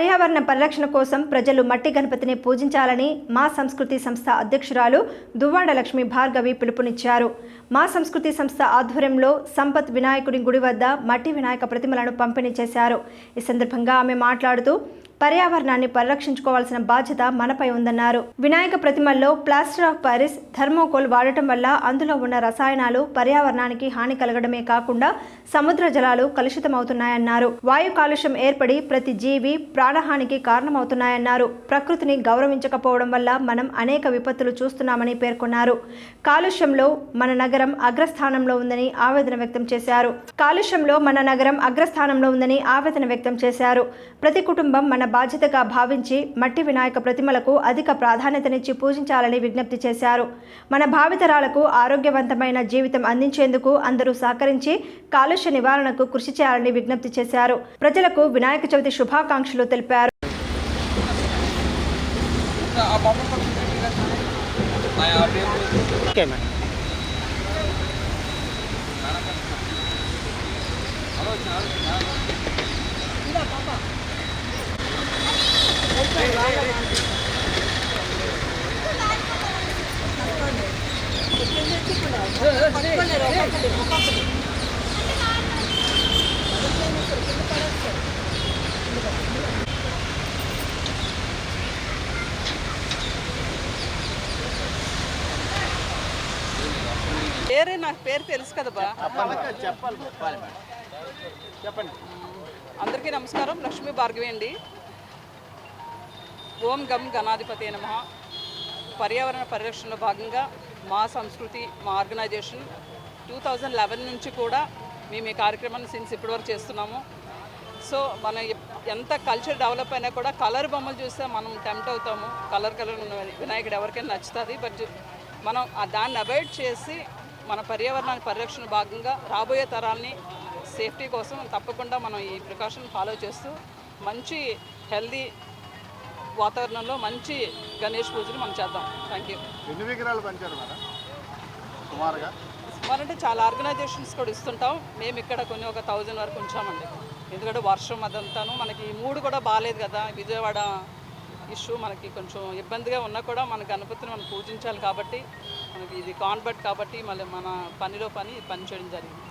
పర్యావరణ పరిరక్షణ కోసం ప్రజలు మట్టి గణపతిని పూజించాలని మా సంస్కృతి సంస్థ అధ్యక్షురాలు దువ్వాడ లక్ష్మి భార్గవి పిలుపునిచ్చారు. మా సంస్కృతి సంస్థ ఆధ్వర్యంలో సంపత్ వినాయకుడి గుడి వద్ద మట్టి వినాయక ప్రతిమలను పంపిణీ చేశారు. ఈ సందర్భంగా ఆమె మాట్లాడుతూ పర్యావరణాన్ని పరిరక్షించుకోవాల్సిన బాధ్యత మనపై ఉందన్నారు. వినాయక ప్రతిమల్లో ప్లాస్టర్ ఆఫ్ పారిస్ థర్మోకోల్ వాడటం వల్ల అందులో ఉన్న రసాయనాలు పర్యావరణానికి హాని కలగడమే కాకుండా సముద్ర జలాలు కలుషితమవుతున్నాయన్నారు. వాయు కాలుష్యం ఏర్పడి ప్రతి జీవి ప్రాణహానికి కారణమవుతున్నాయన్నారు. ప్రకృతిని గౌరవించకపోవడం వల్ల మనం అనేక విపత్తులు చూస్తున్నామని పేర్కొన్నారు. కాలుష్యంలో మన నగరం అగ్రస్థానంలో ఉందని ఆవేదన వ్యక్తం చేశారు. కాలుష్యంలో మన నగరం అగ్రస్థానంలో ఉందని ఆవేదన వ్యక్తం చేశారు. ప్రతి కుటుంబం మన బాధ్యతగా భావించి మట్టి వినాయక ప్రతిమలకు అధిక ప్రాధాన్యతనిచ్చి పూజించాలని విజ్ఞప్తి చేశారు. మన భావితరాలకు ఆరోగ్యవంతమైన జీవితం అందించేందుకు అందరూ సహకరించి కాలుష్య నివారణకు కృషి చేయాలని విజ్ఞప్తి చేశారు. ప్రజలకు వినాయక చవితి శుభాకాంక్షలు తెలిపారు. పేరే నాకు పేరు తెలుసు కదా బా. చెప్పండి. అందరికీ నమస్కారం లక్ష్మీ భార్గవి అండి. ఓం గం గణాధిపతి నమ. పర్యావరణ పరిరక్షణలో భాగంగా మా సంస్కృతి మా ఆర్గనైజేషన్ టూ థౌజండ్ లెవెన్ నుంచి కూడా మేము ఈ కార్యక్రమాన్ని సిన్స్ ఇప్పటివరకు చేస్తున్నాము. సో మన ఎంత కల్చర్ డెవలప్ అయినా కూడా కలర్ బొమ్మలు చూస్తే మనం టెంప్ట్ అవుతాము. కలర్ కలర్ వినాయకుడు ఎవరికైనా నచ్చుతుంది. బట్ మనం ఆ దాన్ని అవాయిడ్ చేసి మన పర్యావరణానికి పరిరక్షణ భాగంగా రాబోయే తరాల్ని సేఫ్టీ కోసం తప్పకుండా మనం ఈ ప్రికాషన్ ఫాలో చేస్తూ మంచి హెల్దీ వాతావరణంలో మంచి గణేష్ పూజలు మనం చేద్దాం. థ్యాంక్ యూ ఎన్ని విగ్రహాలు పంచారు మేడం? సుమారుగా? మరంటే చాలా ఆర్గనైజేషన్స్ కూడా ఇస్తుంటాం. మేము ఇక్కడ కొన్ని ఒక థౌజండ్ వరకు ఉంచామండి. ఎందుకంటే వర్షం అదంతాను మనకి ఈ మూడు కూడా బాగాలేదు కదా. విజయవాడ ఇష్యూ మనకి కొంచెం ఇబ్బందిగా ఉన్నా కూడా మన గణపతిని మనం పూజించాలి కాబట్టి మనకి ఇది కాన్వర్ట్ కాబట్టి మళ్ళీ మన పనిలో పని పని చేయడం జరిగింది.